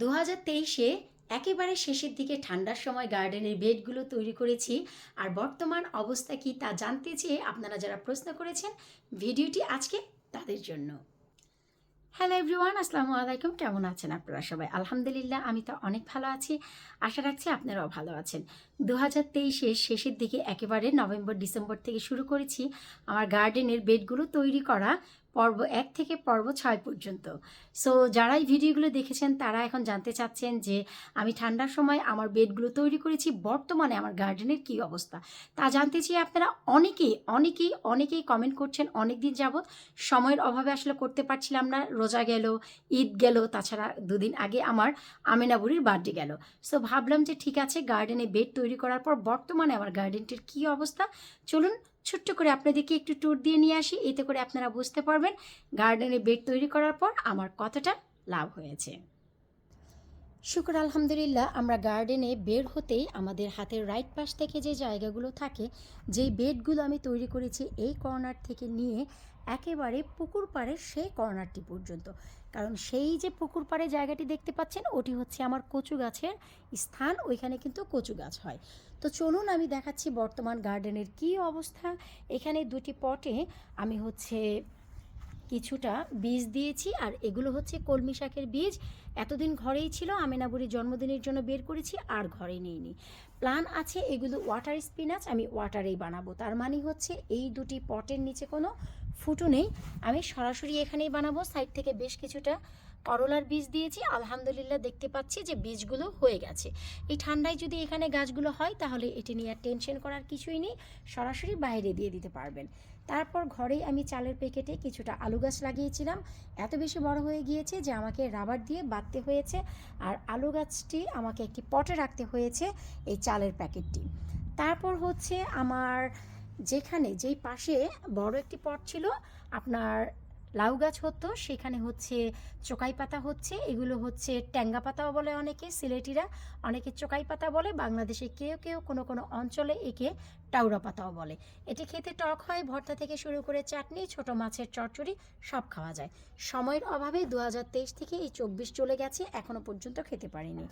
দু হাজার তেইশে একেবারে শেষের দিকে ঠান্ডার সময় গার্ডেনের বেডগুলো তৈরি করেছি। আর বর্তমান অবস্থা কি তা জানতে চেয়ে আপনারা যারা প্রশ্ন করেছেন, ভিডিওটি আজকে তাদের জন্য। হ্যালো এভরিওয়ান, আসসালামু আলাইকুম। কেমন আছেন আপনারা সবাই? আলহামদুলিল্লাহ, আমি তো অনেক ভালো আছি। আশা রাখছি আপনারাও ভালো আছেন। দু হাজার তেইশের শেষের দিকে একেবারে নভেম্বর ডিসেম্বর থেকে শুরু করেছি। আমার গার্ডেনের বেডগুলো তৈরি করা পর্ব এক থেকে পর্ব ছয় পর্যন্ত। সো যারা এই ভিডিওগুলো দেখেছেন, তারা এখন জানতে চাচ্ছেন যে আমি ঠান্ডার সময় আমার বেডগুলো তৈরি করেছি, বর্তমানে আমার গার্ডেনের কী অবস্থা? তা জানতে চেয়ে আপনারা অনেকেই অনেকেই অনেকেই কমেন্ট করছেন অনেক দিন যাবৎ সময়ের অভাবে আসলে করতে পারছিলাম না, রোজা গেল, ঈদ গেল, তাছাড়া দুদিন আগে আমার আমিনা বুড়ির বার্থডে গেল। সো ভাবলাম যে ঠিক আছে গার্ডেনে বেড তৈরি করার পর বর্তমানে আমার গার্ডেনটির কী অবস্থা? চলুন ছোট্ট করে আপনাদেরকে একটু ট্যুর দিয়ে নিয়ে আসি। এতে করে আপনারা বুঝতে পারবেন গার্ডেনে বেড তৈরি করার পর আমার কতটা লাভ হয়েছে। শুক্র আলহামদুলিল্লাহ, আমরা গার্ডেনে বের হতেই আমাদের হাতের রাইট পাশ থেকে যে জায়গাগুলো থাকে, যেই বেডগুলো আমি তৈরি করেছি, এই কর্নার থেকে নিয়ে একেবারে পুকুর পাড়ের সেই কর্নারটি পর্যন্ত। কারণ সেই যে পুকুর পাড়ে জায়গাটি দেখতে পাচ্ছেন, ওটি হচ্ছে আমার কচু গাছের স্থান, ওইখানে কিন্তু কচু গাছ হয়। তো চলুন আমি দেখাচ্ছি বর্তমান গার্ডেনের কি অবস্থা। এখানে দুটি পটে আমি হচ্ছে কিছুটা বীজ দিয়েছি, আর এগুলো হচ্ছে কলমি শাকের বীজ। এতদিন ঘরেই ছিল, আমেনাবুরির জন্মদিনের জন্য বের করেছি, আর ঘরে নিইনি। প্ল্যান আছে এগুলো ওয়াটার স্পিনাচ আমি ওয়াটারেই বানাবো। তার মানে হচ্ছে এই দুটি পটের নিচে কোনো ফুটো নেই। আমি সরাসরি এখানেই বানাবো। সাইড থেকে বেশ কিছুটা করলার বীজ দিয়েছি। আলহামদুলিল্লাহ দেখতে পাচ্ছি যে বীজগুলো হয়ে গেছে। এই ঠান্ডায় যদি এখানে গাছগুলো হয়, তাহলে এটি নিয়ে আর টেনশন করার কিছুই নেই। সরাসরি বাইরে দিয়ে দিতে পারবেন। তারপর ঘরেই আমি চালের প্যাকেটে কিছুটা আলু গাছ লাগিয়েছিলাম। এত বেশি বড় হয়ে গিয়েছে যে আমাকে রাবার দিয়ে বাঁধতে হয়েছে। আর আলু গাছটি আমাকে একটি পটে রাখতে হয়েছে এই চালের প্যাকেটটি। তারপর হচ্ছে আমার যেখানে, যেই পাশে বড় একটি পট ছিল, আপনার লাউ গাছ হতো, সেখানে হচ্ছে চোকাই পাতা হচ্ছে, এগুলো হচ্ছে ট্যাঙ্গা পাতাও বলে অনেকে, সিলেটিরা অনেকে চোকাই পাতা বলে, বাংলাদেশে কেউ কেউ কোনো কোনো অঞ্চলে একে টাউরা পাতাও বলে। এটি খেতে টক হয়, ভর্তা থেকে শুরু করে চাটনি, ছোট মাছের চচ্চড়ি, সব খাওয়া যায়। সময়ের অভাবে দু হাজার তেইশ থেকে এই চব্বিশ চলে গেছে এখনও পর্যন্ত খেতে পারিনি।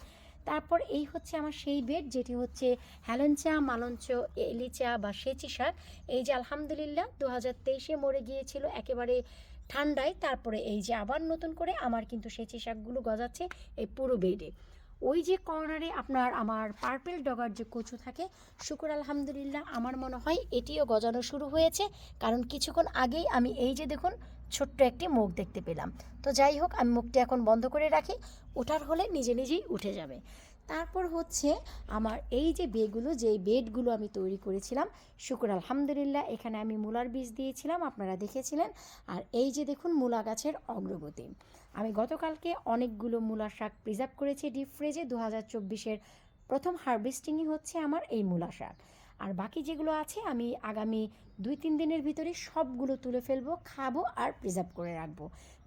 তারপর এই হচ্ছে আমার সেই বেড যেটি হচ্ছে হ্যালেঞ্চা মালঞ্চ এলিচা বা সেচি শাক। এই যে আলহামদুলিল্লাহ দু হাজার তেইশে মরে গিয়েছিল, একেবারে ঠান্ডায়। তারপরে এই যে আবার নতুন করে আমার কিন্তু সেচি শাকগুলো গজাচ্ছে এই পুরো বেডে ওই যে কর্নারে আপনার আমার পার্পেল ডগার যে কচু থাকে, শুকুর আলহামদুলিল্লাহ, আমার মনে হয় এটিও গজানো শুরু হয়েছে। কারণ কিছুক্ষণ আগেই আমি এই যে দেখুন ছোট্ট একটি মুখ দেখতে পেলাম। তো যাই হোক, আমি মুখটি এখন বন্ধ করে রাখি। ওঠার হলে নিজে নিজেই উঠে যাবে। তারপর হচ্ছে আমার এই যে বেগুলো যে বেডগুলো আমি তৈরি করেছিলাম, শুকুর আলহামদুলিল্লাহ, এখানে আমি মূলার বীজ দিয়েছিলাম, আপনারা দেখেছিলেন। আর এই যে দেখুন, মূলা গাছের অগ্রগতি। আমি গতকালকে অনেকগুলো মূলা শাক প্রিজার্ভ করেছি। ডিপ ফ্রিজে দু হাজার চব্বিশের প্রথম হারভেস্টিংই হচ্ছে আমার এই মূলা শাক। আর বাকি যেগুলো আছে আমি আগামী দুই, তিন দিনের ভিতরে সবগুলো তুলে ফেলব, খাব আর প্রিজার্ভ করে রাখব।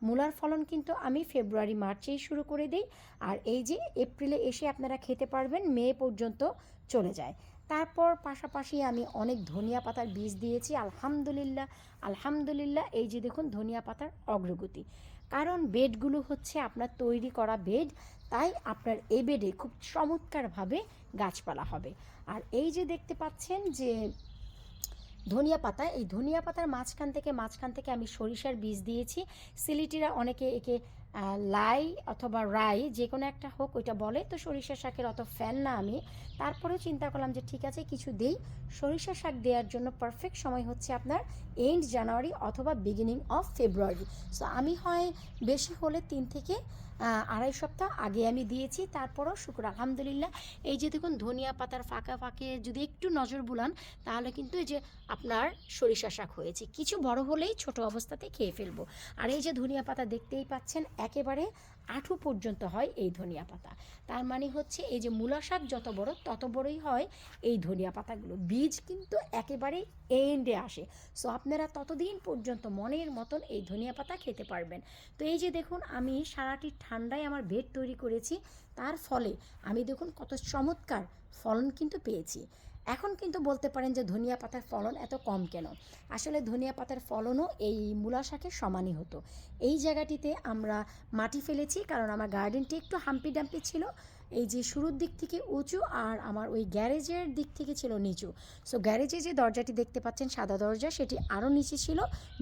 মূলার ফলন কিন্তু আমি ফেব্রুয়ারি, মার্চেই শুরু করে দিই। আর এই যে এপ্রিলে এসে আপনারা খেতে পারবেন, মে পর্যন্ত চলে যায়। তারপর পাশাপাশি আমি অনেক ধনিয়া পাতার বীজ দিয়েছি, আলহামদুলিল্লাহ আলহামদুলিল্লাহ। এই যে দেখুন ধনিয়া পাতার অগ্রগতি। কারণ বেডগুলো হচ্ছে আপনার তৈরি করা বেড, তাই আপনার এ বেডে খুব চমৎকারভাবে গাছপালা হবে। আর এই যে দেখতে পাচ্ছেন যে ধনিয়া পাতা, এই ধনিয়া পাতার মাঝখান থেকে মাঝখান থেকে আমি সরিষার বীজ দিয়েছি। সিলিটিরা অনেকে একে লাই অথবা রাই যে কোনো একটা হোক, ওইটা বলে। তো সরিষা শাকের অত ফ্যান না আমি। তারপরেও চিন্তা করলাম যে, ঠিক আছে, কিছু দেই। সরিষা শাক দেওয়ার জন্য পারফেক্ট সময় হচ্ছে আপনার এন্ড জানুয়ারি অথবা বিগিনিং অফ ফেব্রুয়ারি সো আমি হয় বেশি হলে তিন থেকে আড়াই সপ্তাহ আগে আমি দিয়েছি, তারপরও শুক্র, আলহামদুলিল্লাহ। এই যে দেখুন, ধনিয়া পাতার ফাঁকা ফাঁকে যদি একটু নজর বুলান, তাহলে কিন্তু এই যে আপনার সরিষা শাক হয়েছে। কিছু বড় হলেই ছোট অবস্থাতে খেয়ে ফেলব। আর এই যে ধনিয়া পাতা দেখতেই পাচ্ছেন একেবারে আঠু পর্যন্ত হয় এই ধনিয়া পাতা। তার মানে হচ্ছে এই যে মূলা শাক যত বড়, তত বড়ই হয় এই ধনিয়া পাতাগুলো। বীজ কিন্তু একেবারে এন্ডে আসে। সো আপনারা ততদিন পর্যন্ত মনের মতন এই ধনিয়া পাতা খেতে পারবেন। তো এই যে দেখুন, আমি সারাটি ঠান্ডায় আমার বেড তৈরি করেছি। তার ফলে আমি দেখুন কত চমৎকার ফলন কিন্তু পেয়েছি। এখন কিন্তু বলতে পারেন যে ধনিয়া পাতার ফলন এত কম কেন? আসলে ধনিয়া পাতার ফলনও এই মূলা শাকের সমানই হতো। এই জায়গাটিতে আমরা মাটি ফেলেছি কারণ আমার গার্ডেনটি একটু হাম্পি ডাম্পি ছিল। এই যে শুরুর দিক থেকে উঁচু আর আমার ওই গ্যারেজের দিক থেকে ছিল নিচু। সো গ্যারেজে যে দরজাটি দেখতে পাচ্ছেন সাদা দরজা, সেটি আরও নিচে ছিল।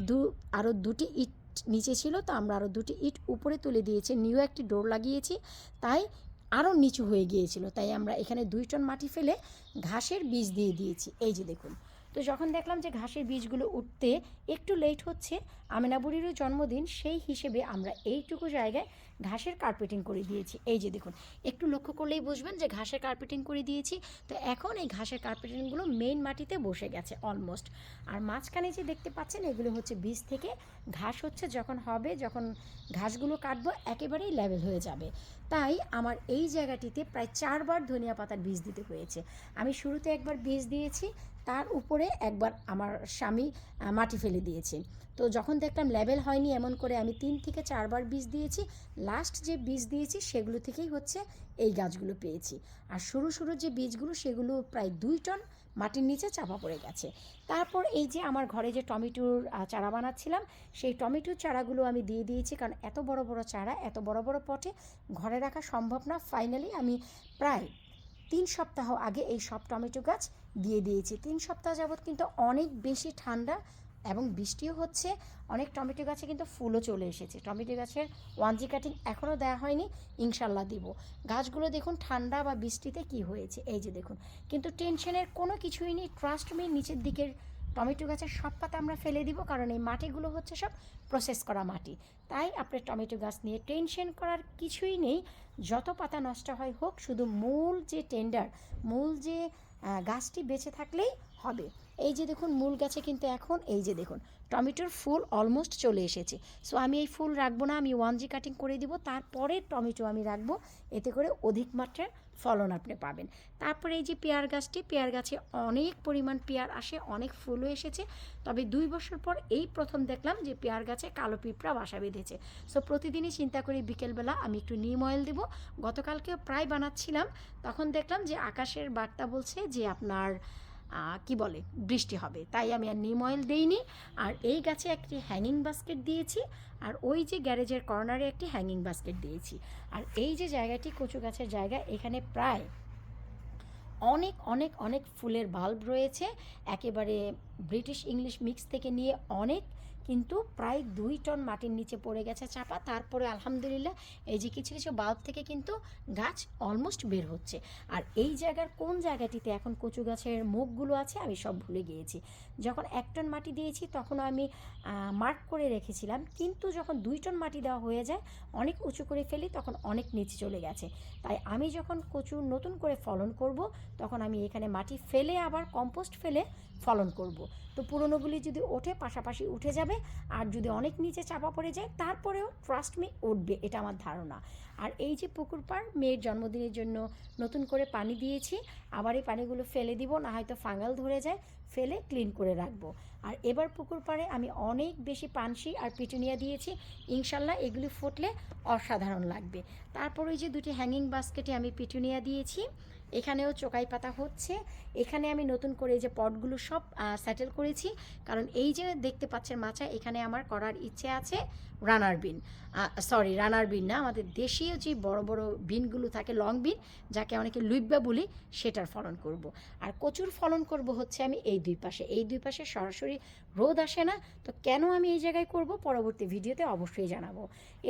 দু, আরও দুটি ইট নিচে ছিল, তো আমরা আরও দুটি ইট উপরে তুলে দিয়েছি। নিউ একটি ডোর লাগিয়েছি। তাই আরও নিচু হয়ে গিয়েছিল। তাই আমরা এখানে দুই টন মাটি ফেলে ঘাসের বীজ দিয়ে দিয়েছি। এই যে দেখুন। তো যখন দেখলাম যে ঘাসের বীজগুলো উঠতে একটু লেট হচ্ছে, আমেনাবুরিরও জন্মদিন, সেই হিসেবে আমরা এইটুকু জায়গায় ঘাসের কার্পেটিং করে দিয়েছি। এই যে দেখুন, একটু লক্ষ্য করলেই বুঝবেন যে ঘাসের কার্পেটিং করে দিয়েছি। তো এখন এই ঘাসের কার্পেটিংগুলো মেইন মাটিতে বসে গেছে অলমোস্ট আর মাঝখানে যে দেখতে পাচ্ছেন, এগুলো হচ্ছে বীজ থেকে। ঘাস হচ্ছে যখন হবে, যখন ঘাসগুলো কাটবো, একেবারেই লেভেল হয়ে যাবে। তাই আমার এই জায়গাটিতে প্রায় চারবার ধনিয়া পাতার বীজ দিতে হয়েছে। আমি শুরুতে একবার বীজ দিয়েছি তার উপরে একবার আমার স্বামী মাটি ফেলে দিয়েছে। তো যখন দেখলাম লেভেল হয়নি এমন করে আমি তিন থেকে চারবার বীজ দিয়েছি লাস্ট যে বীজ দিয়েছি সেগুলো থেকেই হচ্ছে এই গাছগুলো পেয়েছি। আর শুরু শুরু যে বীজগুলো সেগুলো প্রায় দুই টন মাটির নিচে চাপা পড়ে গেছে। তারপর এই যে আমার ঘরে যে টমেটোর চারা বানাচ্ছিলাম, সেই টমেটোর চারাগুলো আমি দিয়ে দিয়েছি কারণ এত বড় বড় চারা, এত বড় বড় পটে ঘরে রাখা সম্ভব না। ফাইনালি আমি প্রায় তিন সপ্তাহ আগে এই সব টমেটো গাছ দিয়ে দিয়েছি। তিন সপ্তাহ যাবৎ কিন্তু অনেক বেশি ঠান্ডা এবং বৃষ্টিও হচ্ছে। অনেক টমেটো গাছে কিন্তু ফুলও চলে এসেছে। টমেটো গাছের ওয়ান জি কাটিং এখনও দেওয়া হয়নি ইনশাল্লাহ দিব। গাছগুলো দেখুন ঠান্ডা বা বৃষ্টিতে কি হয়েছে? এই যে দেখুন, কিন্তু টেনশনের কোনো কিছুই নেই। ট্রাস্ট মি নিচের দিকের টমেটো গাছের সব পাতা আমরা ফেলে দিব, কারণ এই মাটিগুলো হচ্ছে সব প্রসেস করা মাটি। তাই আপনার টমেটো গাছ নিয়ে টেনশন করার কিছুই নেই, যত পাতা নষ্ট হয় হোক, শুধু মূল যে টেন্ডার মূল যে গাছটি বেঁচে থাকলেই হবে। এই যে দেখুন, মূল গাছে কিন্তু এখন এই যে দেখুন, টমেটোর ফুল অলমোস্ট চলে এসেছে। সো আমি এই ফুল রাখব না, আমি ওয়ান জি কাটিং করে দিব, তারপরে টমেটো আমি রাখব, এতে করে অধিক মাত্রার ফলন আপনি পাবেন। তারপরে এই যে পেয়ার গাছটি, পেয়ার গাছে অনেক পরিমাণ পেয়ার আসে, অনেক ফুলও এসেছে। তবে দুই বছর পর এই প্রথম দেখলাম যে পেয়ার গাছে কালো পিঁপড়া বাসা বেঁধেছে। সো প্রতিদিনই চিন্তা করি বিকেলবেলা আমি একটু নিম অয়েল দেবো। গতকালকেও প্রায় বানাচ্ছিলাম, তখন দেখলাম যে আকাশের বার্তা বলছে যে আপনার কি বলে, বৃষ্টি হবে। তাই আমি আর নিম অয়েল দিইনি, আর এই গাছে একটি হ্যাঙ্গিং বাস্কেট দিয়েছি, আর ওই যে গ্যারেজের কর্নারে একটি হ্যাঙ্গিং বাস্কেট দিয়েছি। আর এই যে জায়গাটি কচু গাছের জায়গা, এখানে প্রায় অনেক অনেক অনেক ফুলের বাল্ব রয়েছে। একেবারে ব্রিটিশ ইংলিশ মিক্স থেকে নিয়ে অনেক কিন্তু প্রায় দুই টন মাটির নিচে পড়ে গেছে চাপা। তারপরে আলহামদুলিল্লাহ এই যে কিছু কিছু বাল্ব থেকে কিন্তু গাছ অলমোস্ট বের হচ্ছে। আর এই জায়গার কোন জায়গাটিতে এখন কচু গাছের মুখগুলো আছে আমি সব ভুলে গিয়েছি। যখন এক টন মাটি দিয়েছি তখন আমি মার্ক করে রেখেছিলাম। কিন্তু যখন দুই টন মাটি দেওয়া হয়ে যায়, অনেক উঁচু করে ফেলি, তখন অনেক নিচে চলে গেছে। তাই আমি যখন কচু নতুন করে ফলন করব, তখন আমি এখানে মাটি ফেলে, আবার কম্পোস্ট ফেলে ফলন করব। তো পুরনোগুলি যদি ওঠে, পাশাপাশি উঠে যাবে, আর যদি অনেক নিচে চাপা পড়ে যায়, তারপরেও ট্রাস্ট মি উঠবে, এটা আমার ধারণা। আর এই যে পুকুর পাড়, মেয়ের জন্মদিনের জন্য নতুন করে পানি দিয়েছি, আবার এই পানিগুলো ফেলে দিব, না হয়তো ফাঙ্গাল ধরে যায়, ফেলে ক্লিন করে রাখব। আর এবার পুকুর পাড়ে আমি অনেক বেশি পানসি আর পিটুনিয়া দিয়েছি, ইনশাল্লাহ এগুলি ফুটলে অসাধারণ লাগবে। তারপর ওই যে দুটি হ্যাঙ্গিং বাস্কেটে আমি পিটুনিয়া দিয়েছি এখানেও চোকাই পাতা হচ্ছে। এখানে আমি নতুন করে যে পটগুলো সব সেটেল করেছি। কারণ এই যে দেখতে পাচ্ছেন মাচা, এখানে আমার করার ইচ্ছে আছে। রানার বিন সরি রানার বিন না, আমাদের দেশীয় যে বড় বড় বিনগুলো থাকে, লং বিন, যাকে অনেকে লুইব্বা বলি, সেটার ফলন করব। আর কচুর ফলন করব হচ্ছে আমি এই দুই পাশে। এই দুই পাশে সরাসরি রোদ আসে না, তো কেন আমি এই জায়গায় করব পরবর্তী ভিডিওতে অবশ্যই জানাব।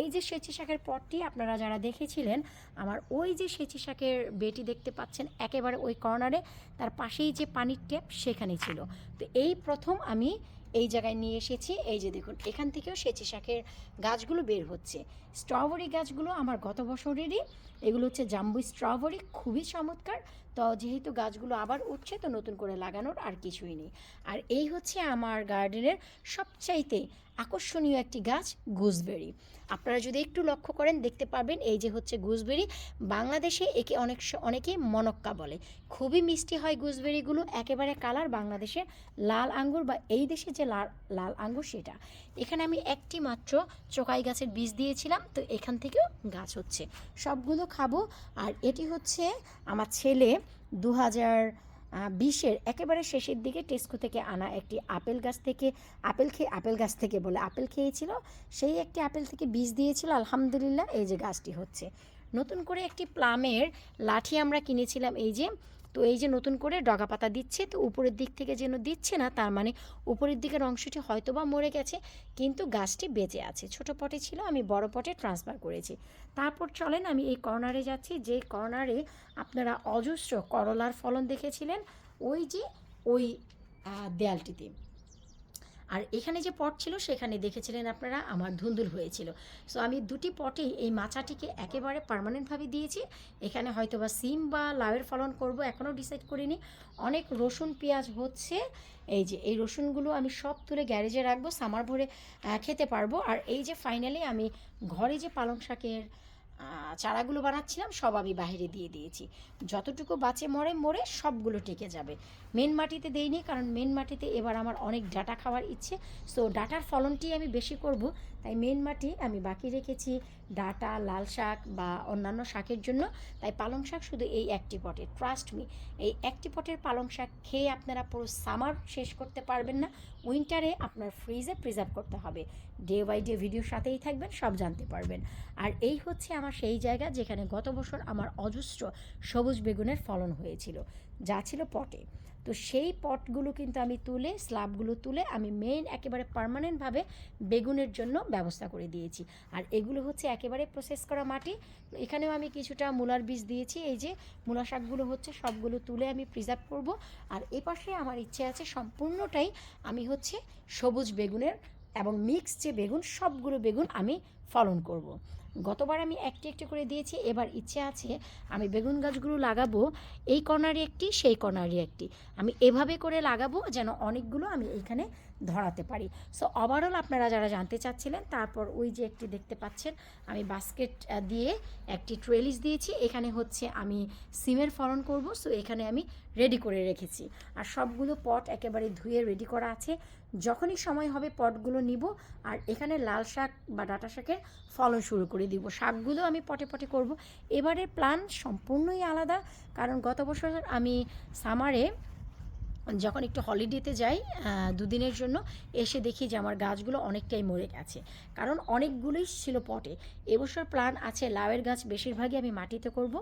এই যে সেচি শাকের পটটি আপনারা যারা দেখেছিলেন, আমার ওই যে সেচি শাকের বেটি দেখতে পাচ্ছেন, একেবারে ওই কর্নারে, তার পাশেই যে পানির ট্যাপ সেখানে ছিল। তো এই প্রথম আমি এই জায়গায় নিয়ে এসেছি। এই যে দেখুন, এখান থেকেও সেচি শাকের গাছগুলো বের হচ্ছে। স্ট্রবেরি গাছগুলো আমার গত বছরেরই এগুলো হচ্ছে জাম্বু স্ট্রবেরি, খুবই চমৎকার। তো যেহেতু গাছগুলো আবার উঠছে, তো নতুন করে লাগানোর আর কিছুই নেই। আর এই হচ্ছে আমার গার্ডেনের সবচাইতে আকর্ষণীয় একটি গাছ, গুজবেরি। আপনারা যদি একটু লক্ষ্য করেন, দেখতে পাবেন এই যে হচ্ছে গুজবেরি। বাংলাদেশে একে অনেক স- অনেকে মনক্কা বলে। খুবই মিষ্টি হয় গুজবেরিগুলো, একেবারে কালার বাংলাদেশে লাল আঙ্গুর বা এই দেশে যে লাল লাল আঙ্গুর সেটা। এখানে আমি একটি মাত্র চোকাই গাছের বীজ দিয়েছিলাম, তো এখান থেকেও গাছ হচ্ছে। সবগুলো খাব। আর এটি হচ্ছে আমার ছেলে দু হাজার বিশের একেবারে শেষের দিকে টেস্কো থেকে আনা একটি আপেল গাছ থেকে, আপেল খেয়ে আপেল গাছ থেকে বলে আপেল খেয়েছিল। সেই একটি আপেল থেকে বীজ দিয়েছিল। আলহামদুলিল্লাহ এই যে গাছটি হচ্ছে। নতুন করে একটি প্লামের লাঠি আমরা কিনেছিলাম। এই যে তো এই যে নতুন করে ডগা পাতা দিচ্ছে, তো উপরের দিক থেকে যেন দিচ্ছে না, তার মানে উপরের দিকের অংশটি হয়তো বা মরে গেছে, কিন্তু গাছটি বেঁচে আছে। ছোট পটে ছিল, আমি বড় পটে ট্রান্সফার করেছি। তারপর চলেন আমি এই কর্নারে যাচ্ছি, যে কর্নারে আপনারা অজস্র করলার ফলন দেখেছিলেন, ওই যে ওই দেয়ালটিতে। আর এখানে যে পট ছিল, সেখানে দেখেছিলেন আপনারা, আমার ধুন্দুল হয়েছিল। সো আমি দুটি পটেই এই মাচাটিকে একেবারে পার্মানেন্টভাবে দিয়েছি। এখানে হয়তো বা সিম বা লাউয়ের ফলন করব এখনও ডিসাইড করিনি। অনেক রসুন, পেঁয়াজ হচ্ছে, এই যে, এই রসুনগুলো আমি সব তুলে গ্যারেজে রাখব সামার ভরে খেতে পারব। আর এই যে ফাইনালি আমি ঘরে যে পালং শাকের চারাগুলো বানাচ্ছিলাম, সব আমি বাইরে দিয়ে দিয়েছি। যতটুকু বাঁচে মরে মরে সবগুলো টেকে যাবে। মেন মাটিতে দেইনি, কারণ মেন মাটিতে এবার আমার অনেক ডাটা খাওয়ার ইচ্ছে। সো ডাটার ফলনটি আমি বেশি করব তাই মেন মাটি আমি বাকি রেখেছি ডাটা, লাল শাক বা অন্যান্য শাকের জন্য। তাই পালং শাক শুধু এই একটি পটে ট্রাস্ট মি এই একটি পটের পালং শাক খেয়ে আপনারা পুরো সামার শেষ করতে পারবেন না। উইন্টারে আপনার ফ্রিজে প্রিজার্ভ করতে হবে। ডে বাই ডে ভিডিওর সাথেই থাকবেন, সব জানতে পারবেন। আর এই হচ্ছে আমার সেই জায়গা যেখানে গত বছর আমার অজস্র সবুজ বেগুনের ফলন হয়েছিল, যা ছিল পটে। তো সেই পটগুলো কিন্তু আমি তুলে স্ল্যাবগুলো তুলে আমি মেইন একেবারে পার্মানেন্টভাবে বেগুনের জন্য ব্যবস্থা করে দিয়েছি। আর এগুলো হচ্ছে একেবারে প্রসেস করা মাটি। এখানেও আমি কিছুটা মূলার বীজ দিয়েছি। এই যে মূলা শাকগুলো হচ্ছে সবগুলো তুলে আমি প্রিজার্ভ করব। আর এ পাশে আমার ইচ্ছে আছে সম্পূর্ণটাই আমি হচ্ছে সবুজ বেগুনের এবং মিক্স যে বেগুন, সবগুলো বেগুন আমি ফলন করব। গতবার আমি একটি একটি করে দিয়েছি, এবার ইচ্ছে আছে আমি বেগুন গাছগুলো লাগাবো, এই কর্নারে একটি, সেই কর্নারে একটি। আমি এভাবে করে লাগাবো যেন অনেকগুলো আমি এইখানে ধরাতে পারি। সো ওভারঅল আপনারা যারা জানতে চাচ্ছিলেন, তারপর ওই যে একটি দেখতে পাচ্ছেন, আমি বাস্কেট দিয়ে একটি ট্রেলিস দিয়েছি। এখানে হচ্ছে আমি সিমের ফলন করব সো এখানে আমি রেডি করে রেখেছি। আর সবগুলো পট একেবারে ধুয়ে রেডি করা আছে। যখনই সময় হবে পটগুলো নিব, আর এখানে লাল শাক বা ডাটা শাকের ফলন শুরু করে দিব। শাকগুলো আমি পটে পটে করব। এবারের প্ল্যান সম্পূর্ণই আলাদা, কারণ গত বছর আমি সামারে যখন একটু হলিডেতে যাই দুদিনের জন্য, এসে দেখি যে আমার গাছগুলো অনেকটাই মরে গেছে। কারণ অনেকগুলোই ছিল পটে। এবছর প্ল্যান আছে লাউয়ের গাছ বেশিরভাগই আমি মাটিতে করব,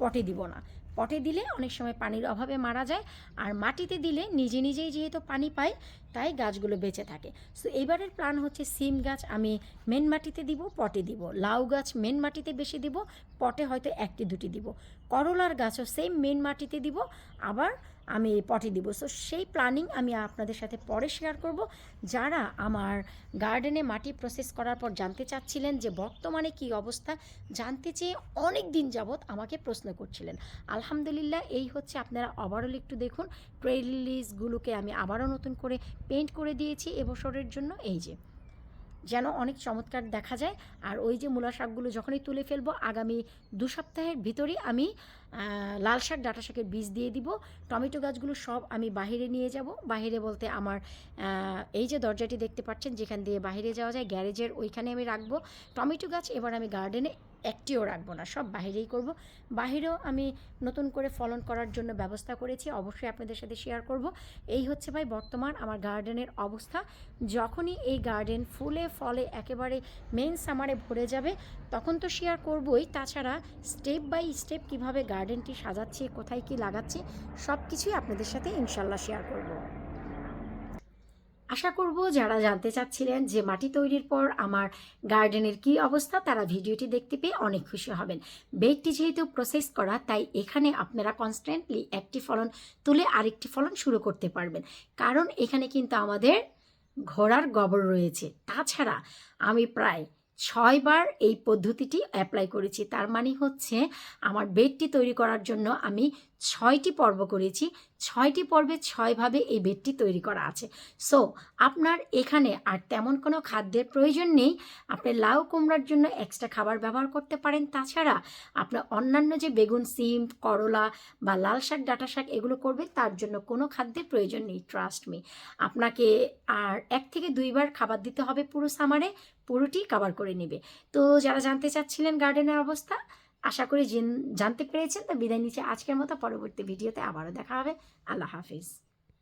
পটে দিব না। পটে দিলে অনেক সময় পানির অভাবে মারা যায়, আর মাটিতে দিলে নিজে নিজেই যেহেতু পানি পায় তাই গাছগুলো বেঁচে থাকে। সো এবারের প্ল্যান হচ্ছে সিম গাছ আমি মেন মাটিতে দিব, পটে দিব। লাউ গাছ মেন মাটিতে বেশি দিব, পটে হয়তো একটি দুটি দিব। করলার গাছও সেম মেন মাটিতে দিব, আবার আমি পটে দিব। সো সেই প্ল্যানিং আমি আপনাদের সাথে পরে শেয়ার করব। যারা আমার গার্ডেনে মাটি প্রসেস করার পর জানতে চাচ্ছিলেন যে বর্তমানে কি অবস্থা, জানতে চেয়ে অনেক দিন যাবৎ আমাকে প্রশ্ন করছিলেন। আলহামদুলিল্লাহ, এই হচ্ছে আপনারা ওভারঅল একটু দেখুন। ট্রেলিসগুলোকে আমি আবারও নতুন করে পেন্ট করে দিয়েছি এবছরের জন্য। এই যে যেন অনেক চমৎকার দেখা যায়। আর ওই যে মূলা শাকগুলো যখনই তুলে ফেলব, আগামী দু সপ্তাহের ভিতরেই আমি লাল শাক, ডাটা শাকের বীজ দিয়ে দিব। টমেটো গাছগুলো সব আমি বাহিরে নিয়ে যাব। বাহিরে বলতে আমার এই যে দরজাটি দেখতে পাচ্ছেন, যেখান দিয়ে বাহিরে যাওয়া যায়, গ্যারেজের ওইখানে আমি রাখব। টমেটো গাছ এবার আমি গার্ডেনে একটিও রাখব না, সব বাইরেই করব। বাইরেও আমি নতুন করে ফলন করার জন্য ব্যবস্থা করেছি, অবশ্যই আপনাদের সাথে শেয়ার করব। এই হচ্ছে ভাই বর্তমান আমার গার্ডেনের অবস্থা। যখনই এই গার্ডেন ফুলে, ফলে একেবারে মেন সামারে ভরে যাবে, তখন তো শেয়ার করবই। তাছাড়া স্টেপ বাই স্টেপ কীভাবে গার্ডেনটি সাজাচ্ছি, কোথায় কি লাগাচ্ছি সব কিছুই আপনাদের সাথে ইনশাল্লাহ শেয়ার করব। আশা করব যারা জানতে চাচ্ছিলেন যে মাটি তৈরির পর আমার গার্ডেনের কি অবস্থা, তারা ভিডিওটি দেখতে পেয়ে অনেক খুশি হবেন। বেডটি যেহেতু প্রসেস করা, তাই এখানে আপনারা কনস্ট্যান্টলি একটি ফলন তুলে আরেকটি ফলন শুরু করতে পারবেন। কারণ এখানে কিন্তু আমাদের ঘোড়ার গোবর রয়েছে। তাছাড়া আমি প্রায় ছয়বার এই পদ্ধতিটি অ্যাপ্লাই করেছি। তার মানে হচ্ছে আমার বেডটি তৈরি করার জন্য আমি ছয়টি পর্ব করেছি। ছয়টি পর্বে ছয়ভাবে এই বেডটি তৈরি করা আছে। সো আপনার এখানে আর তেমন কোনো খাদ্যের প্রয়োজন নেই। আপনি লাউ কুমড়ার জন্য এক্সট্রা খাবার ব্যবহার করতে পারেন। তাছাড়া আপনার অন্যান্য যে বেগুন, সিম, করলা বা লাল শাক, ডাটা শাক এগুলো করবে তার জন্য কোনো খাদ্যের প্রয়োজন নেই ট্রাস্ট মি আপনাকে আর এক থেকে দুইবার খাবার দিতে হবে পুরো সামারে পুরোটি কাভার করে নেবে। তো যারা জানতে চাচ্ছিলেন গার্ডেনের অবস্থা আশা করি জেন- জানতে পেরেছেন। তো বিদায় নিচ্ছে আজকের মতো। পরবর্তী ভিডিওতে আবারও দেখা হবে। আল্লাহ হাফিজ।